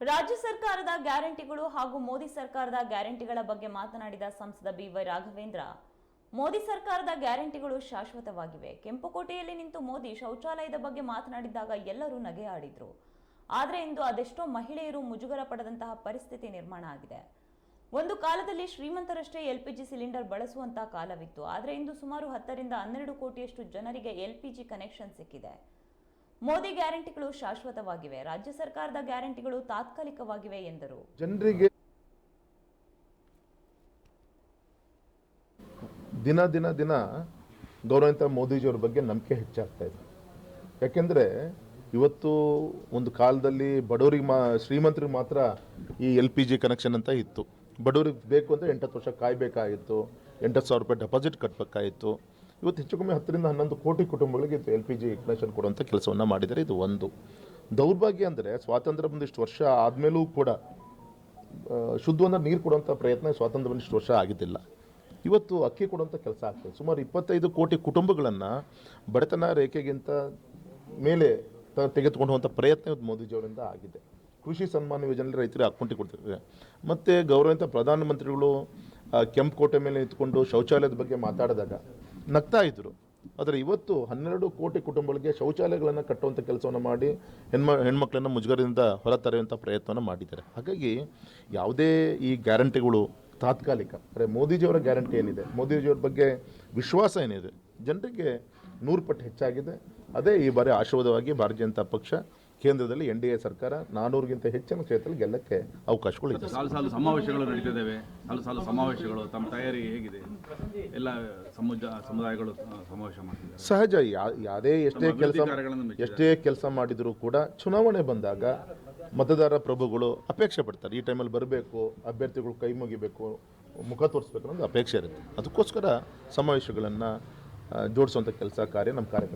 ರಾಜ್ಯ ಸರ್ಕಾರದ ಗ್ಯಾರಂಟಿಗಳು ಹಾಗೂ ಮೋದಿ ಸರ್ಕಾರದ ಗ್ಯಾರಂಟಿಗಳ ಬಗ್ಗೆ ಮಾತನಾಡಿದ ಸಂಸದ ಬಿವೈ ರಾಘವೇಂದ್ರ, ಮೋದಿ ಸರ್ಕಾರದ ಗ್ಯಾರಂಟಿಗಳು ಶಾಶ್ವತವಾಗಿವೆ. ಕೆಂಪುಕೋಟೆಯಲ್ಲಿ ನಿಂತು ಮೋದಿ ಶೌಚಾಲಯದ ಬಗ್ಗೆ ಮಾತನಾಡಿದಾಗ ಎಲ್ಲರೂ ನಗೆ ಆಡಿದ್ರು. ಆದರೆ ಇಂದು ಅದೆಷ್ಟೋ ಮಹಿಳೆಯರು ಮುಜುಗರ ಪಡೆದಂತಹ ಪರಿಸ್ಥಿತಿ ನಿರ್ಮಾಣ ಆಗಿದೆ. ಒಂದು ಕಾಲದಲ್ಲಿ ಶ್ರೀಮಂತರಷ್ಟೇ ಎಲ್ಪಿಜಿ ಸಿಲಿಂಡರ್ ಬಳಸುವಂತಹ ಕಾಲವಿತ್ತು. ಆದರೆ ಇಂದು ಸುಮಾರು ಹತ್ತರಿಂದ ಹನ್ನೆರಡು ಕೋಟಿಯಷ್ಟು ಜನರಿಗೆ ಎಲ್ಪಿಜಿ ಕನೆಕ್ಷನ್ ಸಿಕ್ಕಿದೆ. ಮೋದಿ ಗ್ಯಾರಂಟಿಗಳು ಶಾಶ್ವತವಾಗಿವೆ. ರಾಜ್ಯ ಸರ್ಕಾರದ ಗ್ಯಾರಂಟಿಗಳು ತಾತ್ಕಾಲಿಕವಾಗಿವೆ ಎಂದರು. ಜನರಿಗೆ ದಿನ ದಿನ ದಿನ ಗೌರವಿತ ಮೋದಿಜಿಯವ್ರ ಬಗ್ಗೆ ನಂಬಿಕೆ ಹೆಚ್ಚಾಗ್ತಾ ಇದೆ. ಯಾಕೆಂದರೆ ಇವತ್ತು ಒಂದು ಕಾಲದಲ್ಲಿ ಬಡವರಿಗೆ ಮಾ, ಶ್ರೀಮಂತರಿಗೆ ಮಾತ್ರ ಈ ಎಲ್ ಪಿ ಜಿ ಕನೆಕ್ಷನ್ ಅಂತ ಇತ್ತು. ಬಡವರಿಗೆ ಬೇಕು ಅಂದರೆ ಎಂಟತ್ತು ವರ್ಷ ಕಾಯಬೇಕಾಗಿತ್ತು. ಎಂಟತ್ತು ಸಾವಿರ ರೂಪಾಯಿ ಡೆಪಾಸಿಟ್ ಕಟ್ಟಬೇಕಾಗಿತ್ತು ಇವತ್ತು ಹೆಚ್ಚು ಕಮ್ಮಿ ಹತ್ತರಿಂದ ಹನ್ನೊಂದು ಕೋಟಿ ಕುಟುಂಬಗಳಿಗೆ ಎಲ್ ಪಿ ಜಿ ಕನೆಕ್ಷನ್ ಕೊಡುವಂಥ ಕೆಲಸವನ್ನು ಮಾಡಿದ್ದಾರೆ ಇದು ಒಂದು. ದೌರ್ಭಾಗ್ಯ ಅಂದರೆ ಸ್ವಾತಂತ್ರ್ಯ ಬಂದಿಷ್ಟು ವರ್ಷ ಆದಮೇಲೂ ಕೂಡ ಶುದ್ಧವನ್ನು ನೀರು ಕೊಡುವಂಥ ಪ್ರಯತ್ನ ಸ್ವಾತಂತ್ರ್ಯ ಬಂದಿಷ್ಟು ವರ್ಷ ಆಗಿದ್ದಿಲ್ಲ. ಇವತ್ತು ಅಕ್ಕಿ ಕೊಡುವಂಥ ಕೆಲಸ ಆಗ್ತದೆ. ಸುಮಾರು ಇಪ್ಪತ್ತೈದು ಕೋಟಿ ಕುಟುಂಬಗಳನ್ನು ಬಡತನ ರೇಖೆಗಿಂತ ಮೇಲೆ ತೆಗೆದುಕೊಂಡು ಹೋಗುವಂಥ ಪ್ರಯತ್ನ ಇವತ್ತು ಮೋದಿಜಿಯವರಿಂದ ಆಗಿದೆ. ಕೃಷಿ ಸನ್ಮಾನ ಯೋಜನೆಯಲ್ಲಿ ರೈತರಿಗೆ ಹಾಕ್ಕೊಂಡು ಕೊಡ್ತಿದ್ದಾರೆ. ಮತ್ತು ಗೌರವಿತ ಪ್ರಧಾನಮಂತ್ರಿಗಳು ಕೆಂಪು ಕೋಟೆ ಮೇಲೆ ನಿಂತ್ಕೊಂಡು ಶೌಚಾಲಯದ ಬಗ್ಗೆ ಮಾತಾಡಿದಾಗ ನಗ್ತಾ ಇದ್ದರು ಆದರೆ ಇವತ್ತು ಹನ್ನೆರಡು ಕೋಟಿ ಕುಟುಂಬಗಳಿಗೆ ಶೌಚಾಲಯಗಳನ್ನು ಕಟ್ಟುವಂಥ ಕೆಲಸವನ್ನು ಮಾಡಿ ಹೆಣ್ಮ, ಹೆಣ್ಮಕ್ಳನ್ನು ಮುಜುಗರದಿಂದ ಹೊರತರುವಂಥ ಪ್ರಯತ್ನವನ್ನು ಮಾಡಿದ್ದಾರೆ. ಹಾಗಾಗಿ ಯಾವುದೇ ಈ ಗ್ಯಾರಂಟಿಗಳು ತಾತ್ಕಾಲಿಕ, ಅಂದರೆ ಮೋದಿಜಿಯವರ ಗ್ಯಾರಂಟಿ ಏನಿದೆ? ಮೋದಿಜಿಯವ್ರ ಬಗ್ಗೆ ವಿಶ್ವಾಸ ಏನಿದೆ? ಜನರಿಗೆ ನೂರು ಪಟ್ಟು ಹೆಚ್ಚಾಗಿದೆ. ಅದೇ ಈ ಬಾರಿ ಆಶೀರ್ವಾದವಾಗಿ ಭಾರತೀಯ ಜನತಾ ಪಕ್ಷ ಕೇಂದ್ರದಲ್ಲಿ ಎನ್ ಡಿ ಎ ಸರ್ಕಾರ ನಾನೂರಿಗಿಂತ ಹೆಚ್ಚಿನ ಕ್ಷೇತ್ರದಲ್ಲಿ ಗೆಲ್ಲಕ್ಕೆ ಅವಕಾಶಗಳಿದೆ. ಸಾಲು ಸಾಲು ಸಮಾವೇಶಗಳು ನಡೀತಿದ್ದಾವೆ. ಸಾಲು ಸಾಲು ಸಮಾವೇಶಗಳು ತಮ್ಮ ತಯಾರಿ ಹೇಗಿದೆ? ಎಲ್ಲ ಸಮುಜ ಸಮುದಾಯಗಳು ಸಮಾವೇಶ ಮಾಡ್ತಿದ್ದಾರೆ. ಸಹಜ ಯಾವುದೇ ಎಷ್ಟೇ ಕೆಲಸ. ಎಷ್ಟೇ ಕೆಲಸ ಮಾಡಿದರೂ ಕೂಡ ಚುನಾವಣೆ ಬಂದಾಗ ಮತದಾರ ಪ್ರಭುಗಳು ಅಪೇಕ್ಷೆ ಪಡ್ತಾರೆ. ಈ ಟೈಮಲ್ಲಿ ಬರಬೇಕು ಅಭ್ಯರ್ಥಿಗಳು ಕೈ ಮುಗಿಬೇಕು ಮುಖ ತೋರಿಸ್ಬೇಕು ಅನ್ನೋದು ಅಪೇಕ್ಷೆ ಇರುತ್ತೆ. ಅದಕ್ಕೋಸ್ಕರ ಸಮಾವೇಶಗಳನ್ನು ಜೋಡಿಸುವಂಥ ಕೆಲಸ ಕಾರ್ಯ ನಮ್ಮ ಕಾರ್ಯಕ್ರಮ